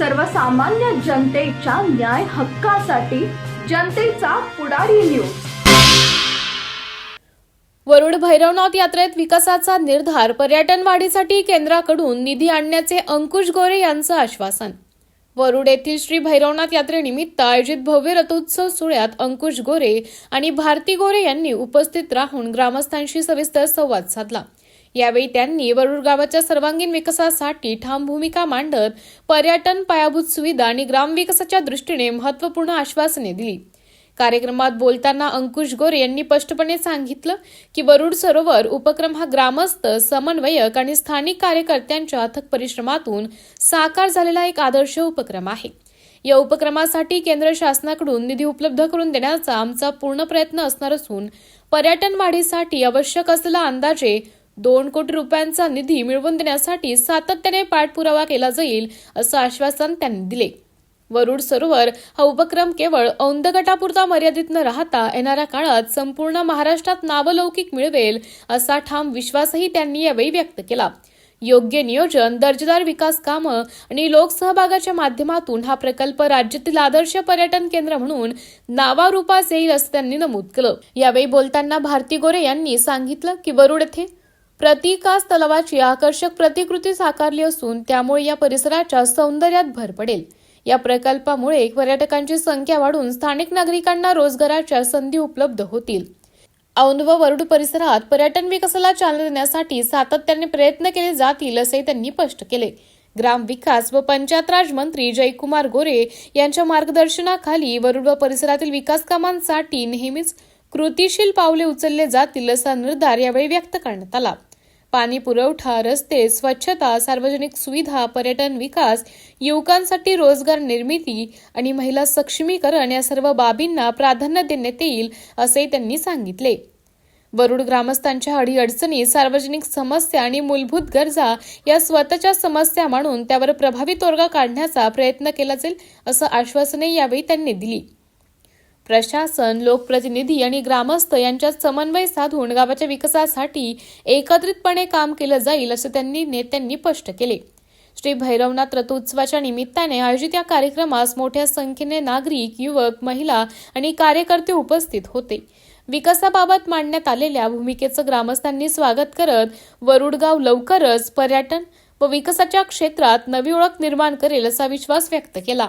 सर्वसामान्य जनतेच्या न्याय हक्कासाठी जनतेचा पुढारी न्यूज वरुड भैरवनाथ यात्रेत विकासाचा निर्धार पर्यटन वाढीसाठी केंद्राकडून निधी आणण्याचे अंकुश गोरे यांचं आश्वासन. वरुड येथील श्री भैरवनाथ यात्रेनिमित्त आयोजित भव्य रथोत्सव सोहळ्यात अंकुश गोरे आणि भारती गोरे यांनी उपस्थित राहून ग्रामस्थांशी सविस्तर संवाद साधला. यावेळी त्यांनी वरुड गावाच्या सर्वांगीण विकासासाठी ठाम भूमिका मांडत पर्यटन पायाभूत सुविधा आणि ग्रामविकासाच्या दृष्टीने महत्त्वपूर्ण आश्वासने दिली. कार्यक्रमात बोलताना अंकुश गोरे यांनी स्पष्टपणे सांगितलं की वरुड सरोवर उपक्रम हा ग्रामस्थ समन्वयक आणि स्थानिक कार्यकर्त्यांच्या अथक परिश्रमातून साकार झालेला एक आदर्श उपक्रम आहे. या उपक्रमासाठी केंद्र शासनाकडून निधी उपलब्ध करून देण्याचा आमचा पूर्ण प्रयत्न असणार असून पर्यटन वाढीसाठी आवश्यक असलेला अंदाजे दोन कोटी रुपयांचा निधी मिळवून देण्यासाठी सातत्याने पाठपुरावा केला जाईल असं आश्वासन त्यांनी दिले. वरुड सरोवर हा उपक्रम केवळ औंद गटापुरता मर्यादित न राहता येणाऱ्या काळात संपूर्ण महाराष्ट्रात नावलौकिक मिळवेल असा ठाम विश्वासही त्यांनी यावेळी व्यक्त केला. योग्य नियोजन दर्जेदार विकास कामं आणि लोकसहभागाच्या माध्यमातून हा प्रकल्प राज्यातील आदर्श पर्यटन केंद्र म्हणून नावारूपास येईल असं त्यांनी नमूद केलं. यावेळी बोलताना भारती गोरे यांनी सांगितलं की वरुड येथे प्रतिकास तलावाची आकर्षक प्रतिकृती साकारली असून त्यामुळे या परिसराच्या सौंदर्यात भर पडेल. या प्रकल्पामुळे पर्यटकांची संख्या वाढून स्थानिक नागरिकांना रोजगाराच्या संधी उपलब्ध होतील. औंध व वरुड परिसरात पर्यटन विकासाला चालना देण्यासाठी सातत्याने प्रयत्न केले जातील असे त्यांनी स्पष्ट केले. ग्राम विकास व पंचायत राज मंत्री जयकुमार गोरे यांच्या मार्गदर्शनाखाली वरुड व परिसरातील विकास कामांसाठी नेहमीच कृतीशील पावले उचलले जातील असा निर्धार यावेळी व्यक्त करण्यात आला. पाणी पुरवठा रस्ते स्वच्छता सार्वजनिक सुविधा पर्यटन विकास युवकांसाठी रोजगार निर्मिती आणि महिला सक्षमीकरण या सर्व बाबींना प्राधान्य देण्यात येईल असे त्यांनी सांगितले. वरुड ग्रामस्थांच्या अडीअडचणी सार्वजनिक समस्या आणि मूलभूत गरजा या स्वतःच्या समस्या मांडून त्यावर प्रभावी तोडगा काढण्याचा प्रयत्न केला जाईल असं आश्वासनही यावेळी त्यांनी दिली. प्रशासन लोकप्रतिनिधी आणि ग्रामस्थ यांच्यात समन्वय साधून गावाच्या विकासासाठी एकत्रितपणे काम केलं जाईल असं त्यांनी नेत्यांनी स्पष्ट केले. श्री भैरवनाथ रथोत्सवाच्या निमित्ताने आयोजित या कार्यक्रमास मोठ्या संख्येने नागरिक युवक महिला आणि कार्यकर्ते उपस्थित होते. विकासाबाबत मांडण्यात आलेल्या भूमिकेचं ग्रामस्थांनी स्वागत करत वरुडगाव लवकरच पर्यटन व विकासाच्या क्षेत्रात नवी ओळख निर्माण करेल असा विश्वास व्यक्त केला.